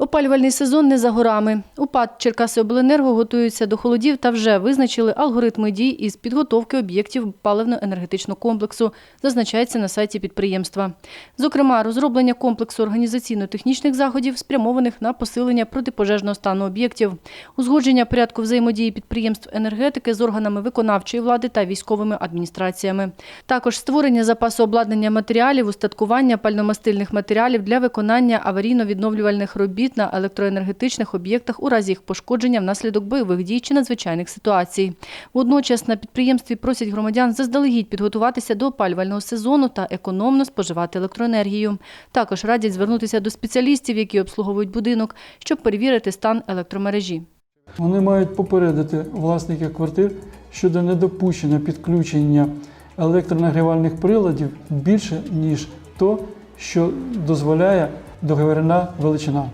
Опалювальний сезон не за горами. У ПАД Черкасиобленерго готуються до холодів та вже визначили алгоритми дій із підготовки об'єктів паливно-енергетичного комплексу, зазначається на сайті підприємства. Зокрема, розроблення комплексу організаційно-технічних заходів, спрямованих на посилення протипожежного стану об'єктів, узгодження порядку взаємодії підприємств енергетики з органами виконавчої влади та військовими адміністраціями. Також створення запасу обладнання матеріалів, устаткування пальномастильних матеріалів для виконання аварійно-відновлювальних робіт на електроенергетичних об'єктах у разі їх пошкодження внаслідок бойових дій чи надзвичайних ситуацій. Водночас на підприємстві просять громадян заздалегідь підготуватися до опалювального сезону та економно споживати електроенергію. Також радять звернутися до спеціалістів, які обслуговують будинок, щоб перевірити стан електромережі. Вони мають попередити власників квартир щодо недопущення підключення електронагрівальних приладів більше, ніж то, що дозволяє договірна величина.